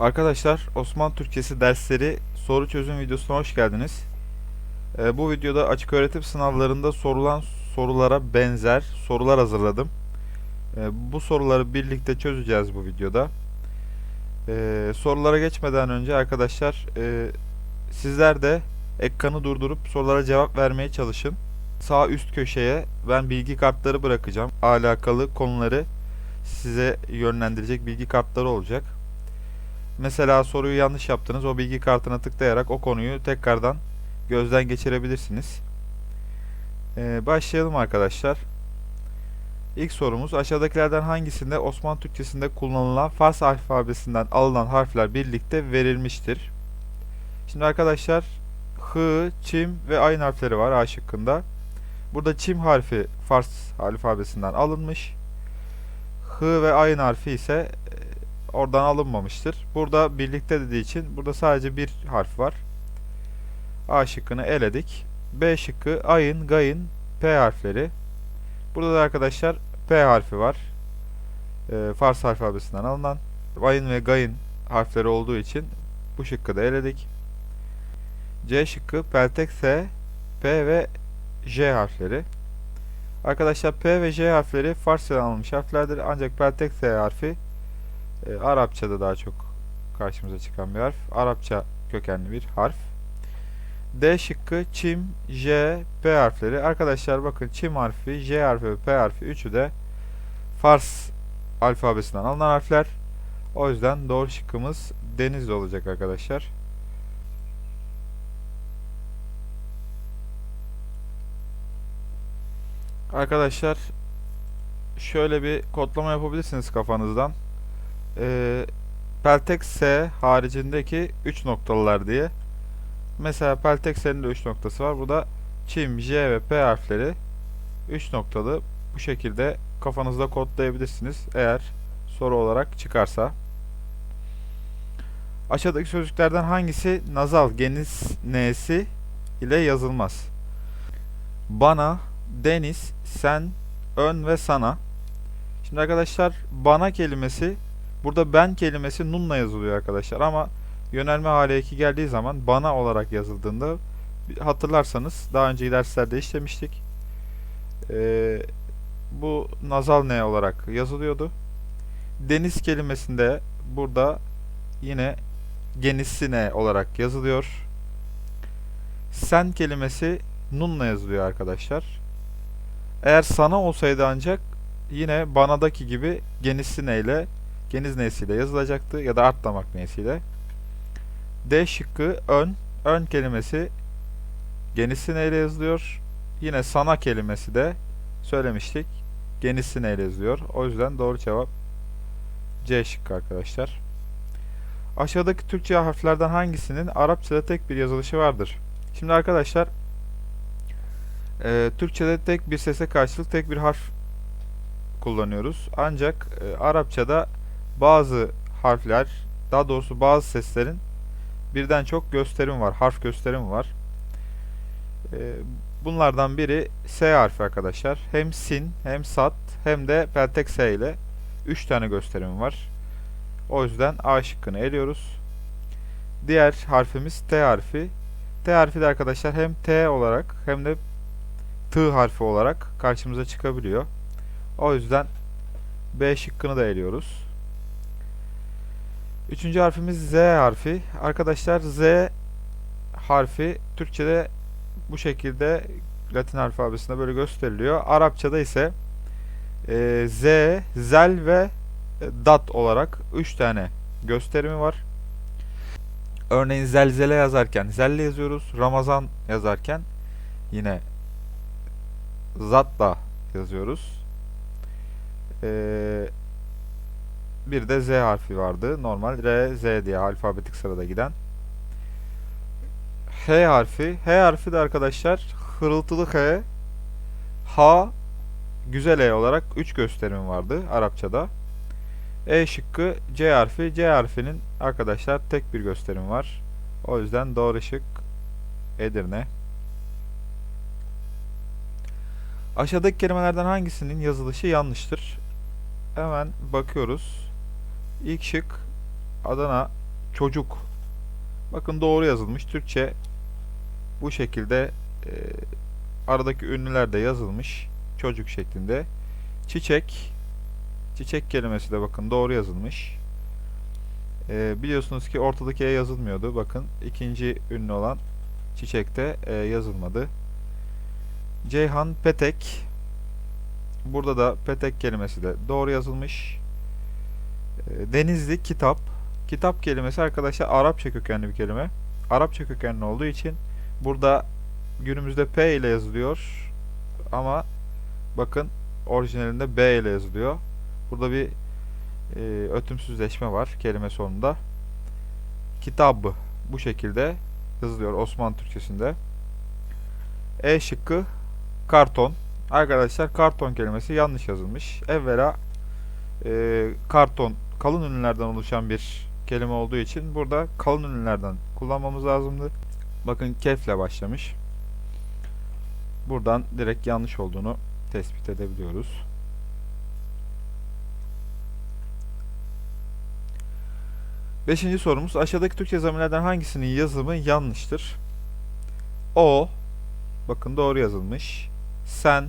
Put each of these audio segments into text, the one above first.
Arkadaşlar Osmanlı Türkçesi dersleri soru çözüm videosuna hoş geldiniz. Ee, bu videoda açık öğretim sınavlarında sorulan sorulara benzer sorular hazırladım. Ee, bu soruları birlikte çözeceğiz bu videoda. Ee, sorulara geçmeden önce arkadaşlar e, sizler de ekranı durdurup sorulara cevap vermeye çalışın. Sağ üst köşeye ben bilgi kartları bırakacağım. Alakalı konuları size yönlendirecek bilgi kartları olacak. Mesela soruyu yanlış yaptınız. O bilgi kartına tıklayarak o konuyu tekrardan gözden geçirebilirsiniz. Ee, başlayalım arkadaşlar. İlk sorumuz aşağıdakilerden hangisinde Osmanlı Türkçesinde kullanılan Fars alfabesinden alınan harfler birlikte verilmiştir? Şimdi arkadaşlar H, Çim ve Ayn harfleri var A şıkkında. Burada Çim harfi Fars alfabesinden alınmış. H ve Ayn harfi ise oradan alınmamıştır. Burada birlikte dediği için burada sadece bir harf var. A şıkkını eledik. B şıkkı ayın, gayın, P harfleri. Burada da arkadaşlar P harfi var. Ee, Fars alfabesinden alınan. Ayın ve gayın harfleri olduğu için bu şıkkı da eledik. C şıkkı peltek P ve J harfleri. Arkadaşlar P ve J harfleri Farsçadan alınmış harflerdir. Ancak peltek harfi e, Arapçada daha çok karşımıza çıkan bir harf. Arapça kökenli bir harf. D şıkkı Çim, J, P harfleri. Arkadaşlar bakın Çim harfi, J harfi ve P harfi üçü de Fars alfabesinden alınan harfler. O yüzden doğru şıkkımız Denizli olacak arkadaşlar. Arkadaşlar şöyle bir kodlama yapabilirsiniz kafanızdan. Ee, Peltek S haricindeki 3 noktalılar diye. Mesela Peltek S'nin de 3 noktası var. Bu da Çim, J ve P harfleri 3 noktalı. Bu şekilde kafanızda kodlayabilirsiniz. Eğer soru olarak çıkarsa. Aşağıdaki sözcüklerden hangisi nazal geniz n'si ile yazılmaz? Bana, deniz, sen, ön ve sana. Şimdi arkadaşlar bana kelimesi burada ben kelimesi nunla yazılıyor arkadaşlar ama yönelme hale 2 geldiği zaman bana olarak yazıldığında hatırlarsanız daha önce derslerde işlemiştik. Ee, bu nazal ne olarak yazılıyordu. Deniz kelimesinde burada yine genisi ne olarak yazılıyor. Sen kelimesi nunla yazılıyor arkadaşlar. Eğer sana olsaydı ancak yine banadaki gibi genisi neyle, geniz nesiyle yazılacaktı ya da artlamak nesiyle. D şıkkı ön, ön kelimesi genisi neyle yazılıyor. Yine sana kelimesi de söylemiştik. Genisi neyle yazılıyor. O yüzden doğru cevap C şıkkı arkadaşlar. Aşağıdaki Türkçe harflerden hangisinin Arapçada tek bir yazılışı vardır? Şimdi arkadaşlar e, Türkçe'de tek bir sese karşılık tek bir harf kullanıyoruz. Ancak e, Arapçada bazı harfler, daha doğrusu bazı seslerin birden çok gösterim var, harf gösterimi var. E, bunlardan biri S harfi arkadaşlar. Hem sin, hem sat, hem de peltek S ile 3 tane gösterim var. O yüzden A şıkkını eliyoruz. Diğer harfimiz T harfi. T harfi de arkadaşlar hem T olarak hem de T harfi olarak karşımıza çıkabiliyor. O yüzden B şıkkını da eliyoruz. Üçüncü harfimiz Z harfi. Arkadaşlar Z harfi Türkçe'de bu şekilde Latin alfabesinde böyle gösteriliyor. Arapçada ise e, Z, Zel ve Dat olarak 3 tane gösterimi var. Örneğin zelzele yazarken zelle yazıyoruz. Ramazan yazarken yine zatla yazıyoruz. Ee, bir de Z harfi vardı. Normal R, Z diye alfabetik sırada giden. H harfi. H harfi de arkadaşlar hırıltılı H, H, güzel E olarak 3 gösterim vardı Arapçada. E şıkkı C harfi. C harfinin arkadaşlar tek bir gösterim var. O yüzden doğru şık Edirne. Aşağıdaki kelimelerden hangisinin yazılışı yanlıştır? Hemen bakıyoruz. İlk şık Adana çocuk. Bakın doğru yazılmış. Türkçe bu şekilde e, aradaki ünlüler de yazılmış. Çocuk şeklinde. Çiçek. Çiçek kelimesi de bakın doğru yazılmış. E, biliyorsunuz ki ortadaki E yazılmıyordu. Bakın ikinci ünlü olan çiçekte E yazılmadı. Ceyhan Petek. Burada da petek kelimesi de doğru yazılmış. E, Denizli kitap. Kitap kelimesi arkadaşlar Arapça kökenli bir kelime. Arapça kökenli olduğu için burada günümüzde P ile yazılıyor. Ama bakın orijinalinde B ile yazılıyor. Burada bir e, ötümsüzleşme var kelime sonunda. Kitabı bu şekilde yazılıyor Osmanlı Türkçesinde. E şıkkı karton. Arkadaşlar karton kelimesi yanlış yazılmış. Evvela e, karton kalın ünlülerden oluşan bir kelime olduğu için burada kalın ünlülerden kullanmamız lazımdı. Bakın kefle başlamış. Buradan direkt yanlış olduğunu tespit edebiliyoruz. Beşinci sorumuz aşağıdaki Türkçe zamirlerden hangisinin yazımı yanlıştır? O bakın doğru yazılmış. Sen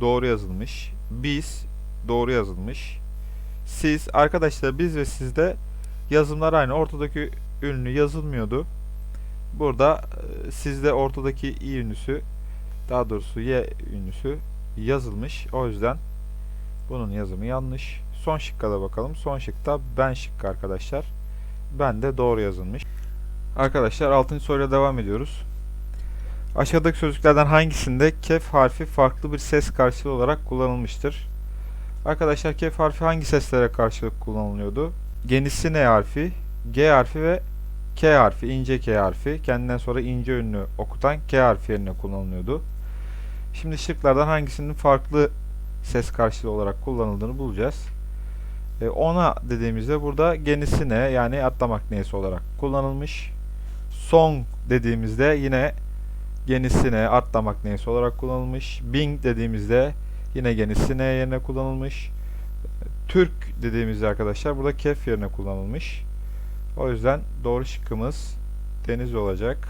doğru yazılmış. Biz doğru yazılmış. Siz arkadaşlar biz ve sizde yazımlar aynı. Ortadaki ünlü yazılmıyordu. Burada e, sizde ortadaki i ünlüsü daha doğrusu y ünlüsü yazılmış. O yüzden bunun yazımı yanlış. Son şıkka da bakalım. Son şıkta ben şıkkı arkadaşlar. Ben de doğru yazılmış. Arkadaşlar 6. soruyla devam ediyoruz. Aşağıdaki sözcüklerden hangisinde kef harfi farklı bir ses karşılığı olarak kullanılmıştır? Arkadaşlar kef harfi hangi seslere karşılık kullanılıyordu? Genisi ne harfi, G harfi ve K harfi, ince K harfi. Kendinden sonra ince ünlü okutan K harfi yerine kullanılıyordu. Şimdi şıklardan hangisinin farklı ses karşılığı olarak kullanıldığını bulacağız. E, ona dediğimizde burada genisi ne yani atlamak neyse olarak kullanılmış. Song dediğimizde yine genisine atlamak neyse olarak kullanılmış. Bing dediğimizde yine genisine yerine kullanılmış. Türk dediğimizde arkadaşlar burada kef yerine kullanılmış. O yüzden doğru şıkkımız deniz olacak.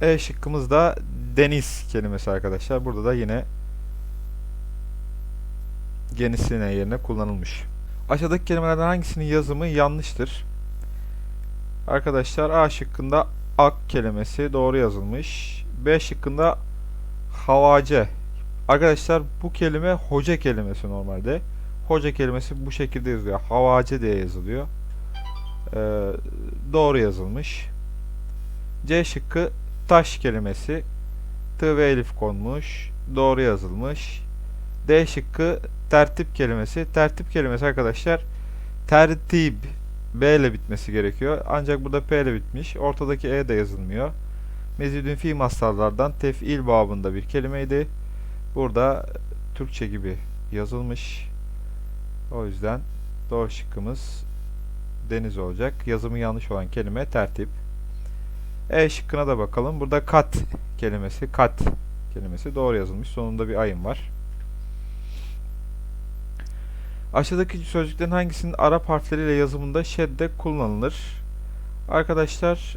E şıkkımız da deniz kelimesi arkadaşlar. Burada da yine genisine yerine kullanılmış. Aşağıdaki kelimelerden hangisinin yazımı yanlıştır? Arkadaşlar A şıkkında ak kelimesi doğru yazılmış. B şıkkında havace. Arkadaşlar bu kelime hoca kelimesi normalde. Hoca kelimesi bu şekilde yazılıyor. Havace diye yazılıyor. Ee, doğru yazılmış. C şıkkı taş kelimesi. T ve elif konmuş. Doğru yazılmış. D şıkkı tertip kelimesi. Tertip kelimesi arkadaşlar tertib B ile bitmesi gerekiyor. Ancak burada P ile bitmiş. Ortadaki E de yazılmıyor. Mezidün fi mastarlardan tef'il babında bir kelimeydi. Burada Türkçe gibi yazılmış. O yüzden doğru şıkkımız deniz olacak. Yazımı yanlış olan kelime tertip. E şıkkına da bakalım. Burada kat kelimesi, kat kelimesi doğru yazılmış. Sonunda bir ayın var. Aşağıdaki sözcüklerin hangisinin Arap harfleriyle yazımında şedde kullanılır? Arkadaşlar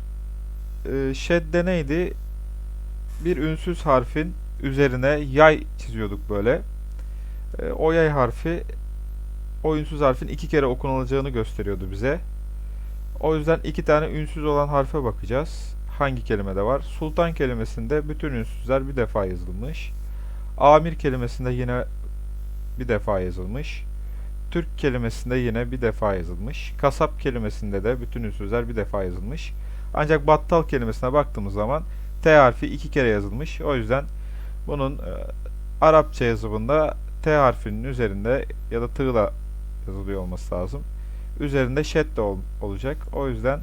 e, şedde neydi? Bir ünsüz harfin üzerine yay çiziyorduk böyle. E, o yay harfi o ünsüz harfin iki kere okunulacağını gösteriyordu bize. O yüzden iki tane ünsüz olan harfe bakacağız. Hangi kelimede var? Sultan kelimesinde bütün ünsüzler bir defa yazılmış. Amir kelimesinde yine bir defa yazılmış. Türk kelimesinde yine bir defa yazılmış. Kasap kelimesinde de bütün ünsüzler bir defa yazılmış. Ancak battal kelimesine baktığımız zaman T harfi iki kere yazılmış. O yüzden bunun e, Arapça yazımında T harfinin üzerinde ya da tığla yazılıyor olması lazım. Üzerinde şed de ol, olacak. O yüzden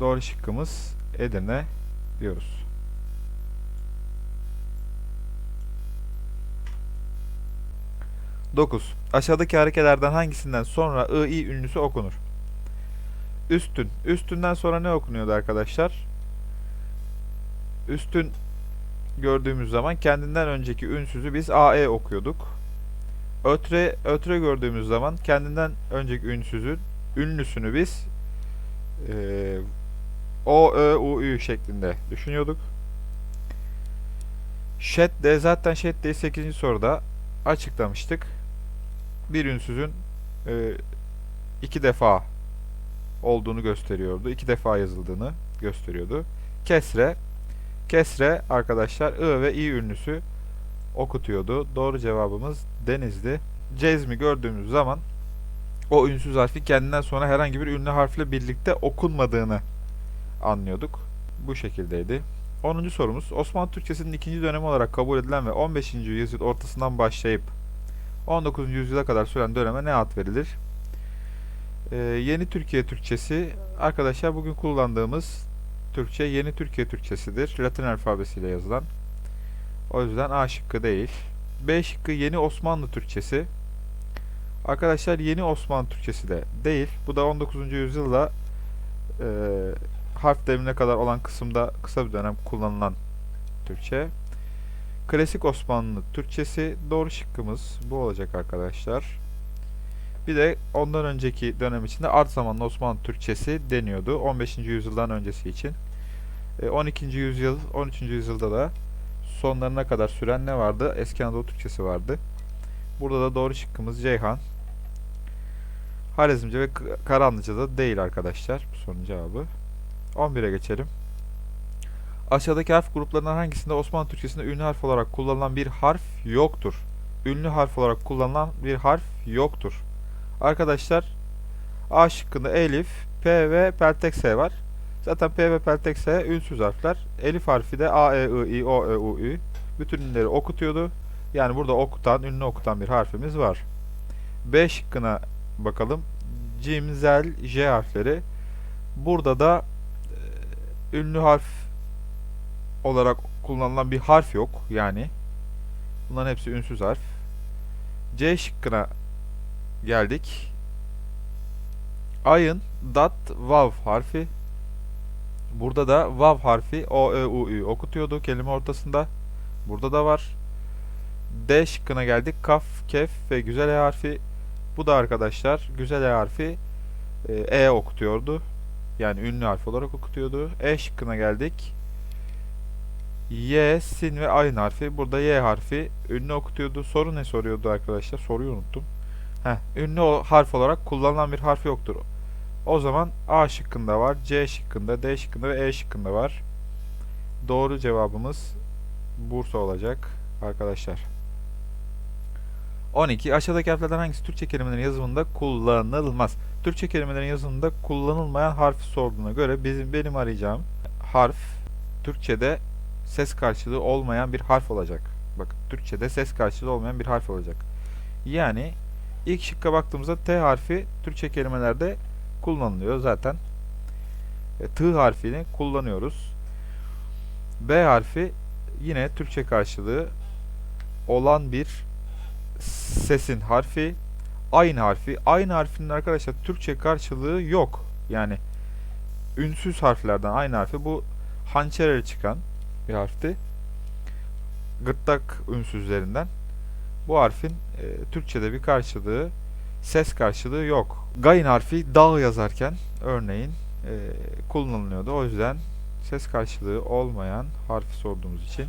doğru şıkkımız Edirne diyoruz. Dokuz. Aşağıdaki harekelerden hangisinden sonra ı, i ünlüsü okunur? Üstün. Üstünden sonra ne okunuyordu arkadaşlar? Üstün gördüğümüz zaman kendinden önceki ünsüzü biz AE okuyorduk. ötre ötre gördüğümüz zaman kendinden önceki ünsüzün ünlüsünü biz eee o, ö, u, ü şeklinde düşünüyorduk. Şet de zaten şet de 8. soruda açıklamıştık. Bir ünsüzün e, iki defa olduğunu gösteriyordu. İki defa yazıldığını gösteriyordu. Kesre Kesre arkadaşlar I ve İ ünlüsü okutuyordu. Doğru cevabımız Denizli. Cezmi gördüğümüz zaman o ünsüz harfi kendinden sonra herhangi bir ünlü harfle birlikte okunmadığını anlıyorduk. Bu şekildeydi. 10. sorumuz Osmanlı Türkçesinin ikinci dönemi olarak kabul edilen ve 15. yüzyıl ortasından başlayıp 19. yüzyıla kadar süren döneme ne ad verilir? Ee, yeni Türkiye Türkçesi arkadaşlar bugün kullandığımız Türkçe yeni Türkiye Türkçesidir. Latin alfabesiyle yazılan. O yüzden A şıkkı değil. B şıkkı yeni Osmanlı Türkçesi. Arkadaşlar yeni Osmanlı Türkçesi de değil. Bu da 19. yüzyılda e, harf devrimine kadar olan kısımda kısa bir dönem kullanılan Türkçe. Klasik Osmanlı Türkçesi doğru şıkkımız bu olacak arkadaşlar. Bir de ondan önceki dönem içinde art zamanlı Osmanlı Türkçesi deniyordu. 15. yüzyıldan öncesi için. E, 12. yüzyıl, 13. yüzyılda da sonlarına kadar süren ne vardı? Eski Anadolu Türkçesi vardı. Burada da doğru şıkkımız Ceyhan. Harizmce ve Karanlıca da değil arkadaşlar. Bu sorunun cevabı. 11'e geçelim. Aşağıdaki harf gruplarından hangisinde Osmanlı Türkçesinde ünlü harf olarak kullanılan bir harf yoktur? Ünlü harf olarak kullanılan bir harf yoktur. Arkadaşlar A şıkkında elif, P ve peltek S var. Zaten P ve peltek S ünsüz harfler. Elif harfi de A, E, I, I, O, Ö, U, Ü. Bütün ünlüleri okutuyordu. Yani burada okutan, ünlü okutan bir harfimiz var. B şıkkına bakalım. Cim, zel, J harfleri. Burada da e, ünlü harf olarak kullanılan bir harf yok. Yani bunların hepsi ünsüz harf. C şıkkına geldik. Ayın dat vav harfi. Burada da vav harfi o ö u ü okutuyordu kelime ortasında. Burada da var. D şıkkına geldik. Kaf, kef ve güzel e harfi. Bu da arkadaşlar güzel e harfi e, e okutuyordu. Yani ünlü harf olarak okutuyordu. E şıkkına geldik. Y, sin ve ayın harfi. Burada Y harfi ünlü okutuyordu. Soru ne soruyordu arkadaşlar? Soruyu unuttum. Heh, ünlü harf olarak kullanılan bir harf yoktur. O zaman A şıkkında var, C şıkkında, D şıkkında ve E şıkkında var. Doğru cevabımız Bursa olacak arkadaşlar. 12. Aşağıdaki harflerden hangisi Türkçe kelimelerin yazımında kullanılmaz? Türkçe kelimelerin yazımında kullanılmayan harfi sorduğuna göre bizim benim arayacağım harf Türkçe'de ses karşılığı olmayan bir harf olacak. Bakın Türkçe'de ses karşılığı olmayan bir harf olacak. Yani ilk şıkka baktığımızda T harfi Türkçe kelimelerde kullanılıyor zaten. E, T harfini kullanıyoruz. B harfi yine Türkçe karşılığı olan bir sesin harfi. Aynı harfi. Aynı harfinin arkadaşlar Türkçe karşılığı yok. Yani ünsüz harflerden aynı harfi. Bu hançereli çıkan bir harfti. Gırtlak ünsüzlerinden. Bu harfin e, Türkçe'de bir karşılığı, ses karşılığı yok. Gayin harfi dağ yazarken örneğin e, kullanılıyordu. O yüzden ses karşılığı olmayan harfi sorduğumuz için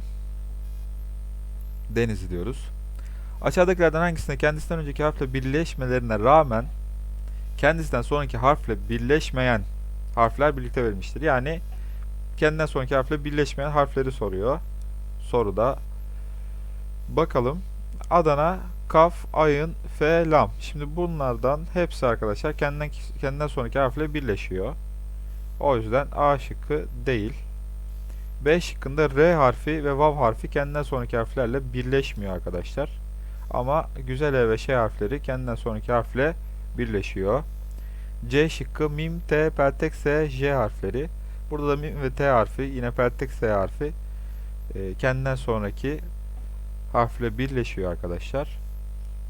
deniz diyoruz. Aşağıdakilerden hangisinde kendisinden önceki harfle birleşmelerine rağmen kendisinden sonraki harfle birleşmeyen harfler birlikte verilmiştir. Yani kendinden sonraki harfle birleşmeyen harfleri soruyor. Soruda. Bakalım. Adana, Kaf, Ayın, F, Lam. Şimdi bunlardan hepsi arkadaşlar kendinden, kendinden sonraki harfle birleşiyor. O yüzden A şıkkı değil. B şıkkında R harfi ve Vav harfi kendinden sonraki harflerle birleşmiyor arkadaşlar. Ama güzel E ve Ş harfleri kendinden sonraki harfle birleşiyor. C şıkkı mim, T, peltek, S, J harfleri. Burada da mim ve T harfi yine peltek S harfi e, kendinden sonraki harfle birleşiyor arkadaşlar.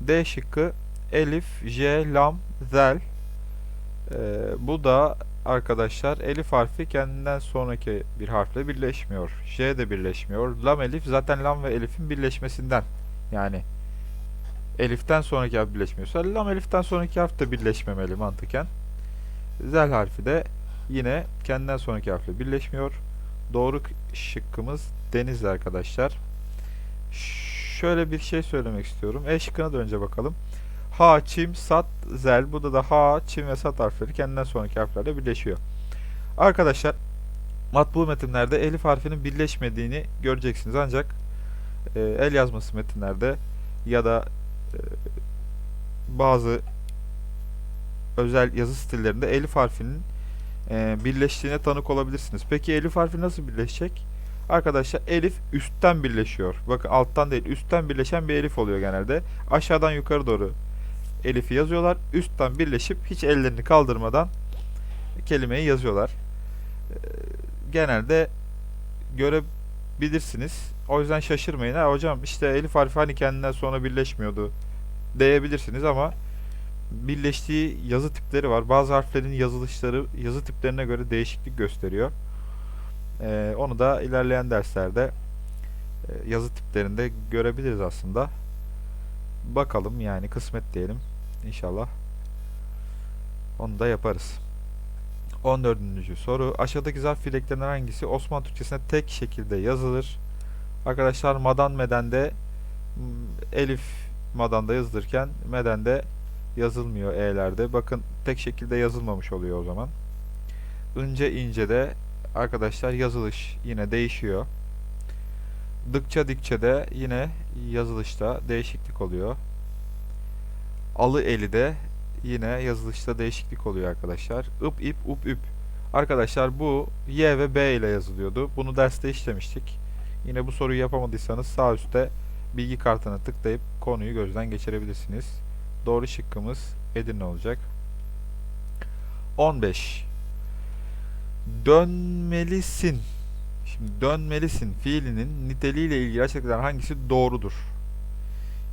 D şıkkı elif, J, lam, zel. E, bu da arkadaşlar elif harfi kendinden sonraki bir harfle birleşmiyor. J de birleşmiyor. Lam elif zaten lam ve elifin birleşmesinden yani Elif'ten sonraki harf birleşmiyorsa lam elif'ten sonraki harf de birleşmemeli mantıken. Zel harfi de yine kendinden sonraki harfle birleşmiyor. Doğru şıkkımız denizli arkadaşlar. Ş- Şöyle bir şey söylemek istiyorum. E şıkkına da önce bakalım. Ha, çim, sat, zel. Burada da ha, çim ve sat harfleri kendinden sonraki harflerle birleşiyor. Arkadaşlar matbu metinlerde elif harfinin birleşmediğini göreceksiniz. Ancak e, el yazması metinlerde ya da e, bazı özel yazı stillerinde elif harfinin e, birleştiğine tanık olabilirsiniz. Peki elif harfi nasıl birleşecek? Arkadaşlar elif üstten birleşiyor. Bakın alttan değil üstten birleşen bir elif oluyor genelde. Aşağıdan yukarı doğru elifi yazıyorlar. Üstten birleşip hiç ellerini kaldırmadan kelimeyi yazıyorlar. Ee, Genelde görebilirsiniz. O yüzden şaşırmayın. Ha hocam işte elif harfi hani kendinden sonra birleşmiyordu diyebilirsiniz ama birleştiği yazı tipleri var. Bazı harflerin yazılışları yazı tiplerine göre değişiklik gösteriyor. Ee, onu da ilerleyen derslerde e, yazı tiplerinde görebiliriz aslında. Bakalım yani kısmet diyelim. İnşallah. Onu da yaparız. 14. soru. Aşağıdaki zarf fiilleklerinden hangisi Osmanlı Türkçesinde tek şekilde yazılır? Arkadaşlar madan medende elif madanda yazılırken medende yazılmıyor e'lerde. Bakın tek şekilde yazılmamış oluyor o zaman. Ince ince de arkadaşlar yazılış yine değişiyor. Dıkça dikçe de yine yazılışta değişiklik oluyor. Alı eli de yine yazılışta değişiklik oluyor arkadaşlar. Ip ip up üp. Arkadaşlar bu Y ve B ile yazılıyordu. Bunu derste işlemiştik. Yine bu soruyu yapamadıysanız sağ üstte bilgi kartına tıklayıp konuyu gözden geçirebilirsiniz. Doğru şıkkımız Edirne olacak. 15. Dönmelisin. Şimdi dönmelisin fiilinin niteliğiyle ilgili açıklanan hangisi doğrudur?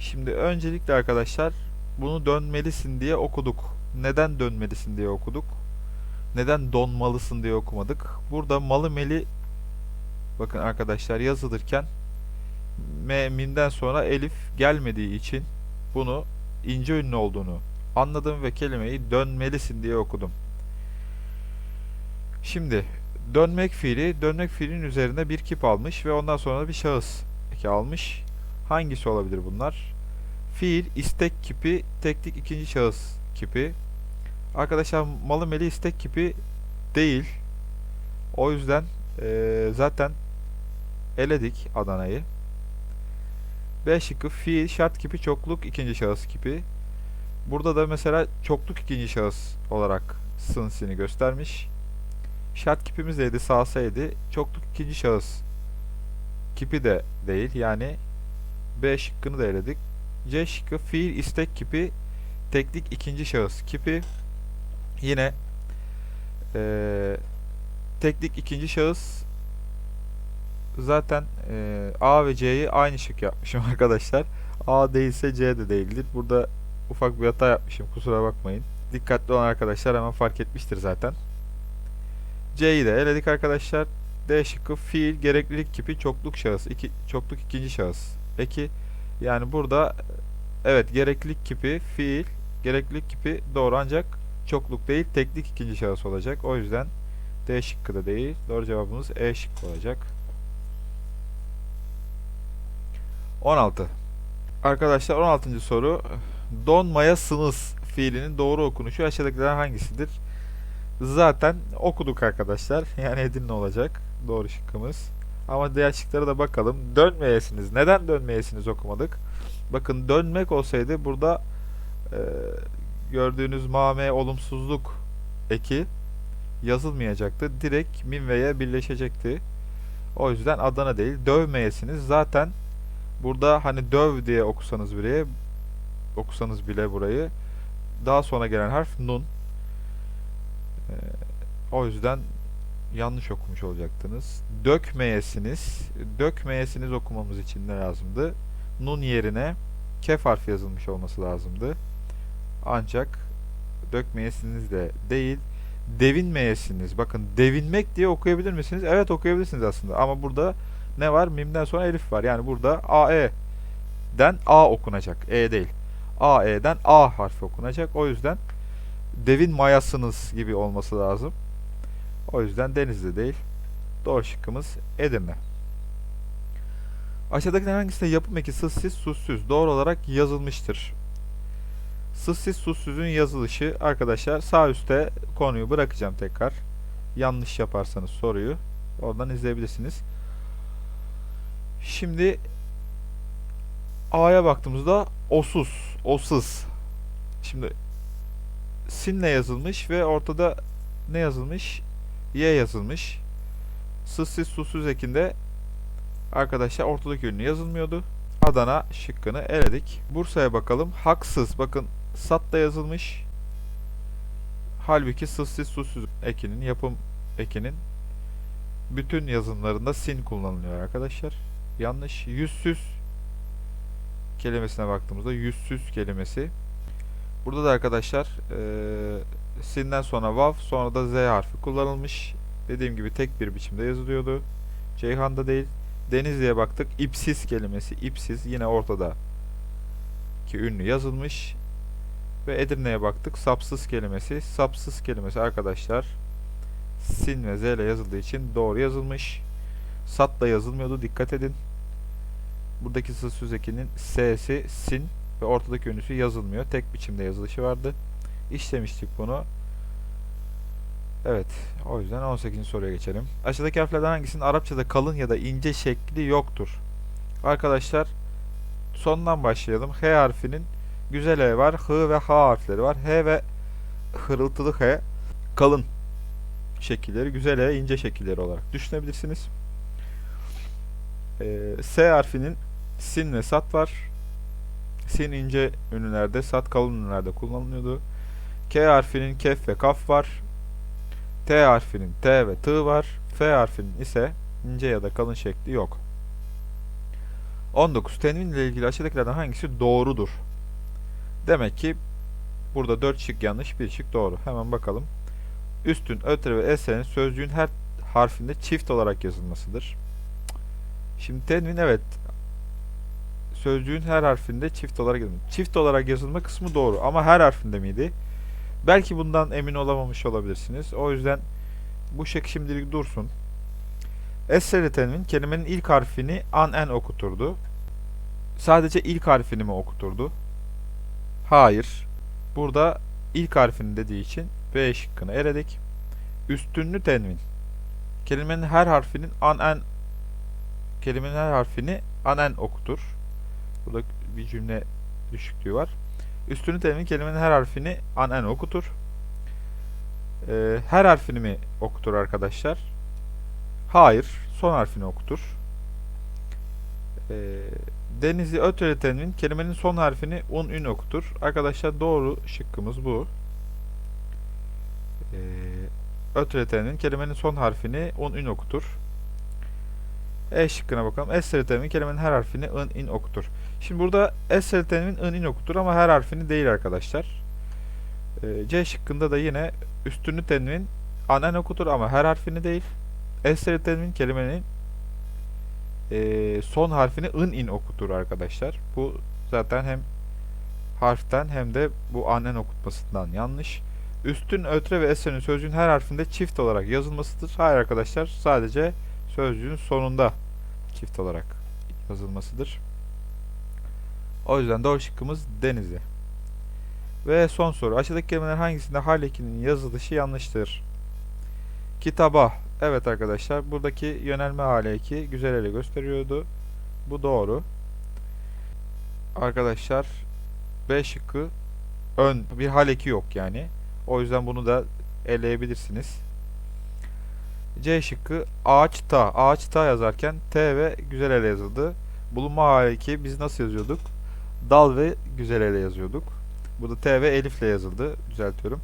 Şimdi öncelikle arkadaşlar bunu dönmelisin diye okuduk. Neden dönmelisin diye okuduk? Neden donmalısın diye okumadık? Burada malı meli bakın arkadaşlar yazılırken minden sonra elif gelmediği için bunu ince ünlü olduğunu anladım ve kelimeyi dönmelisin diye okudum. Şimdi dönmek fiili dönmek fiilinin üzerine bir kip almış ve ondan sonra bir şahıs eki almış. Hangisi olabilir bunlar? Fiil istek kipi teknik ikinci şahıs kipi. Arkadaşlar malı meli istek kipi değil. O yüzden eee, zaten eledik Adana'yı. B şıkkı fiil şart kipi çokluk ikinci şahıs kipi. Burada da mesela çokluk ikinci şahıs olarak sınsini göstermiş. Şart kipimiz neydi? Sağsaydı. Çokluk ikinci şahıs kipi de değil. Yani B şıkkını da eledik. C şıkkı fiil istek kipi teknik ikinci şahıs kipi. Yine eee teknik ikinci şahıs zaten eee, A ve C'yi aynı şık yapmışım arkadaşlar. A değilse C de değildir. Burada ufak bir hata yapmışım. Kusura bakmayın. Dikkatli olan arkadaşlar hemen fark etmiştir zaten. C'yi de eledik arkadaşlar. D şıkkı fiil gereklilik kipi çokluk şahıs. iki, çokluk ikinci şahıs. Eki yani burada evet gereklilik kipi fiil gereklilik kipi doğru ancak çokluk değil teknik ikinci şahıs olacak. O yüzden D şıkkı da değil. Doğru cevabımız E şıkkı olacak. 16. Arkadaşlar 16. soru. Donmaya sınız fiilinin doğru okunuşu aşağıdakilerden hangisidir? Zaten okuduk arkadaşlar. Yani Edirne olacak. Doğru şıkkımız. Ama diğer şıklara da bakalım. Dönmeyesiniz. Neden dönmeyesiniz okumadık? Bakın dönmek olsaydı burada e, gördüğünüz mame olumsuzluk eki yazılmayacaktı. Direkt min ve ye birleşecekti. O yüzden Adana değil. Dövmeyesiniz. Zaten burada hani döv diye okusanız bile okusanız bile burayı daha sonra gelen harf nun. Ee, o yüzden yanlış okumuş olacaktınız. Dökmeyesiniz. Dökmeyesiniz okumamız için ne lazımdı? Nun yerine kef harfi yazılmış olması lazımdı. Ancak dökmeyesiniz de değil. Devinmeyesiniz. Bakın devinmek diye okuyabilir misiniz? Evet okuyabilirsiniz aslında. Ama burada ne var? Mimden sonra elif var. Yani burada AE den A okunacak. E değil. AE'den A harfi okunacak. O yüzden devin mayasınız gibi olması lazım. O yüzden Denizli değil. Doğru şıkkımız Edirne. Aşağıdakilerden hangisinde yapım eki sızsız susuz doğru olarak yazılmıştır? Sızsız susuzun yazılışı arkadaşlar sağ üstte konuyu bırakacağım tekrar. Yanlış yaparsanız soruyu oradan izleyebilirsiniz. Şimdi A'ya baktığımızda osuz, osuz. Şimdi sinle yazılmış ve ortada ne yazılmış? Y yazılmış. Sızsız susuz ekinde arkadaşlar ortadaki ünlü yazılmıyordu. Adana şıkkını eledik. Bursa'ya bakalım. Haksız. Bakın sat da yazılmış. Halbuki sızsız susuz ekinin yapım ekinin bütün yazımlarında sin kullanılıyor arkadaşlar. Yanlış. Yüzsüz kelimesine baktığımızda yüzsüz kelimesi. Burada da arkadaşlar eee sinden sonra vav sonra da z harfi kullanılmış. Dediğim gibi tek bir biçimde yazılıyordu. Ceyhan'da değil. Denizli'ye baktık. İpsiz kelimesi. İpsiz yine ortada ki ünlü yazılmış. Ve Edirne'ye baktık. Sapsız kelimesi. Sapsız kelimesi arkadaşlar sin ve z ile yazıldığı için doğru yazılmış. Sat da yazılmıyordu. Dikkat edin. Buradaki sız söz ekinin s'si sin ve ortadaki ünlüsü yazılmıyor. Tek biçimde yazılışı vardı. İşlemiştik bunu. Evet. O yüzden 18. soruya geçelim. Aşağıdaki harflerden hangisinin Arapçada kalın ya da ince şekli yoktur? Arkadaşlar sondan başlayalım. H harfinin güzel E var. H ve H harfleri var. H ve hırıltılı H kalın şekilleri, güzel E ince şekilleri olarak düşünebilirsiniz. Ee, S harfinin sin ve sat var. Sin ince ünlülerde, sat kalın ünlülerde kullanılıyordu. K harfinin kef ve kaf var. T harfinin T ve T var. F harfinin ise ince ya da kalın şekli yok. 19. Tenvin ile ilgili aşağıdakilerden hangisi doğrudur? Demek ki burada 4 şık yanlış, 1 şık doğru. Hemen bakalım. Üstün, ötre ve esenin sözcüğün her harfinde çift olarak yazılmasıdır. Şimdi tenvin evet sözcüğün her harfinde çift olarak yazılma. Çift olarak yazılma kısmı doğru ama her harfinde miydi? Belki bundan emin olamamış olabilirsiniz. O yüzden bu şık şimdilik dursun. Esreli tenvin kelimenin ilk harfini an en okuturdu. Sadece ilk harfini mi okuturdu? Hayır. Burada ilk harfini dediği için B şıkkını eledik. Üstünlü tenvin. Kelimenin her harfinin an en kelimenin her harfini an en okutur. Burada bir cümle düşüklüğü var. Üstünlü tenvin kelimenin her harfini an en okutur. Ee, her harfini mi okutur arkadaşlar? Hayır. Son harfini okutur. Ee, Denizli öteli tenvin kelimenin son harfini un ün okutur. Arkadaşlar doğru şıkkımız bu. Ee, öteli tenvin kelimenin son harfini un ün okutur. E şıkkına bakalım. Esreli tenvin kelimenin her harfini ın in okutur. Şimdi burada esreli tenvin ın in okutur ama her harfini değil arkadaşlar. Ee, C şıkkında da yine üstünlü tenvin anen okutur ama her harfini değil. Esreli tenvin kelimenin e, son harfini ın in okutur arkadaşlar. Bu zaten hem harften hem de bu anen okutmasından yanlış. Üstün, ötre ve esrenin sözcüğün her harfinde çift olarak yazılmasıdır. Hayır arkadaşlar sadece sözcüğün sonunda çift olarak yazılmasıdır. O yüzden doğru şıkkımız Denizli. Ve son soru. Aşağıdaki kelimeler hangisinde hal ekinin yazılışı yanlıştır? Kitaba. Evet arkadaşlar. Buradaki yönelme hali eki güzel ele gösteriyordu. Bu doğru. Arkadaşlar B şıkkı ön bir hal eki yok yani. O yüzden bunu da eleyebilirsiniz. C şıkkı ağaçta. Ağaçta yazarken T ve güzel ele yazıldı. Bulunma hali eki biz nasıl yazıyorduk? Dal ve güzel ele yazıyorduk. Burada T ve elifle yazıldı. Düzeltiyorum.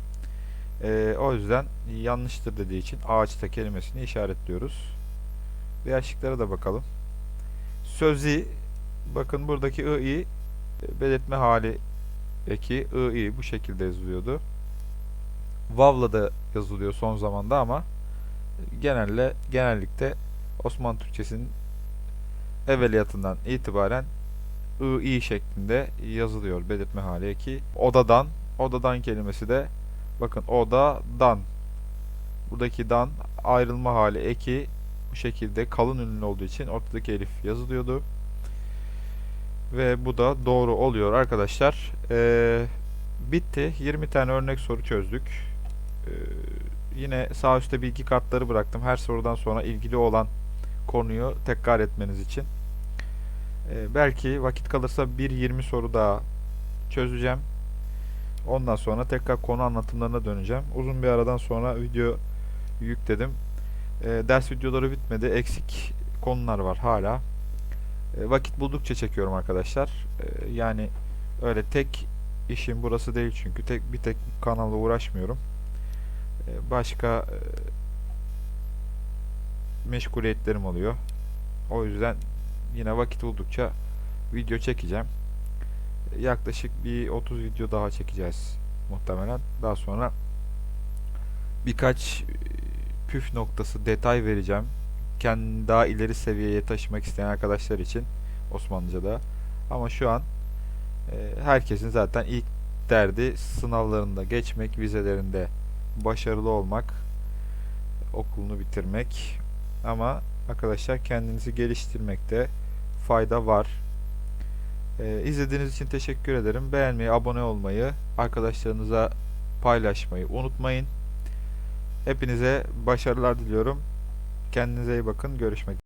Ee, o yüzden yanlıştır dediği için ağaçta kelimesini işaretliyoruz. Diğer şıklara da bakalım. Sözi bakın buradaki i belirtme hali eki i bu şekilde yazılıyordu. Vav'la da yazılıyor son zamanda ama genelde genellikle Osmanlı Türkçesinin evveliyatından itibaren I, şeklinde yazılıyor belirtme hali eki. Odadan, odadan kelimesi de bakın odadan. Buradaki dan ayrılma hali eki bu şekilde kalın ünlü olduğu için ortadaki elif yazılıyordu. Ve bu da doğru oluyor arkadaşlar. Ee, bitti. 20 tane örnek soru çözdük. Ee, yine sağ üstte bilgi kartları bıraktım. Her sorudan sonra ilgili olan konuyu tekrar etmeniz için. Ee, belki vakit kalırsa 1-20 soru daha çözeceğim. Ondan sonra tekrar konu anlatımlarına döneceğim. Uzun bir aradan sonra video yükledim. Ee, ders videoları bitmedi. Eksik konular var hala. Ee, vakit buldukça çekiyorum arkadaşlar. Ee, yani öyle tek işim burası değil çünkü tek bir tek kanalla uğraşmıyorum. Ee, başka e, meşguliyetlerim oluyor. O yüzden yine vakit buldukça video çekeceğim. Ee, Yaklaşık bir 30 video daha çekeceğiz muhtemelen. Daha sonra birkaç e, püf noktası, detay vereceğim. Kendini daha ileri seviyeye taşımak isteyen arkadaşlar için Osmanlıca'da. Ama şu an e, herkesin zaten ilk derdi sınavlarında geçmek, vizelerinde başarılı olmak, okulunu bitirmek. Ama arkadaşlar kendinizi geliştirmekte fayda var. E, izlediğiniz için teşekkür ederim. Beğenmeyi, abone olmayı, arkadaşlarınıza paylaşmayı unutmayın. Hepinize başarılar diliyorum. Kendinize iyi bakın. Görüşmek